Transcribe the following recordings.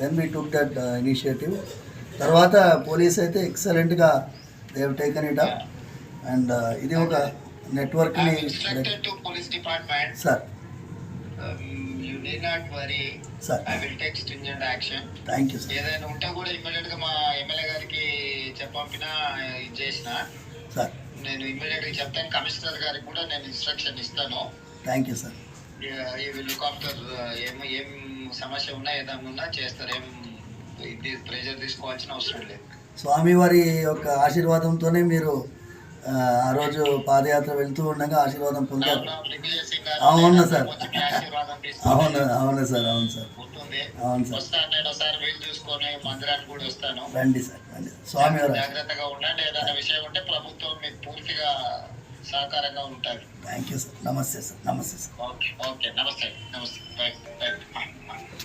then we took that initiative తర్వాత police అయితే ఎక్సలెంట్గా they've taken it up and ఇది ఒక నెట్వర్క్ని department sir you not worry sir I will take stringent action thank you sir ఏదైనా ఉంటే కూడా మా ఎమ్మెల్యే గారికి చెప్పంపిన ఇది చేసిన సార్ నేను ఇమ్మీడియట్గా చెప్తాను. కమిషనర్ గారికి కూడా నేను ఇన్స్ట్రక్షన్ ఇస్తాను. Thank you sir we will look after ఏం ఏం సమస్య ఉన్నా ఏదైనా ఉన్నా చేస్తారు. ఏం ఇది ప్రెజర్ తీసుకోవాల్సిన అవసరం లేదు. స్వామివారి యొక్క ఆశీర్వాదంతోనే మీరు ఆ, రోజు పాదయాత్ర వెళ్తూ ఉండగా ఆశీర్వాదం పొందారు. అవునా, సార్. అవును అవును సార్ అవును సార్. అవును సార్. రండి సార్ రండి. స్వామివారి జాగ్రత్తగా ఉండండి. ఏదైనా విషయం ఉంటే ప్రభుత్వం మీకు పూర్తిగా సహకారంగా ఉంటుంది థ్యాంక్ యూ సార్ నమస్తే సార్ నమస్తే సార్ ఓకే ఓకే. నమస్తే నమస్తే.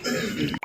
Thank you.